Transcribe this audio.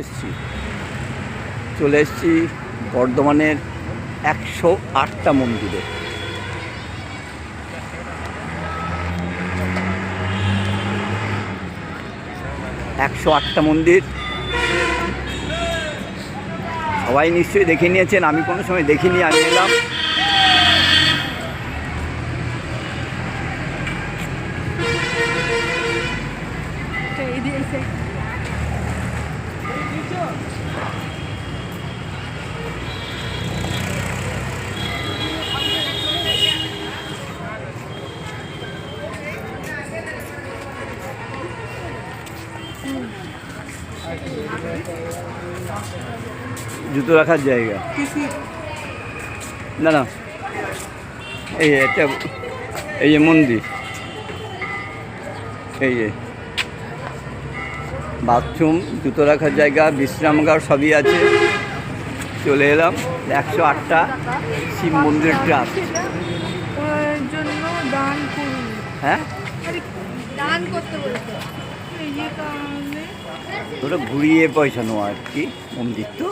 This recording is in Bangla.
এসছি। চলে এসছি বর্ধমানের একশো আটটা মন্দিরে। একশো আটটা মন্দির। সবাই নিশ্চয়ই দেখে নিয়েছেন, আমি কোনো সময় দেখিনি, আমি এলাম। জুতো রাখার জায়গা। না না। এই একটা এই যে মন্দির। এই যে। বাথরুম, জুতো রাখার জায়গা বিশ্রামগার সবই আছে। চলে এলাম, একশো আটটা শিব মন্দির ট্রাস্ট। হ্যাঁ? ওটা ঘুরিয়ে পয়সা নেওয়া আর কি, মন্দির তো?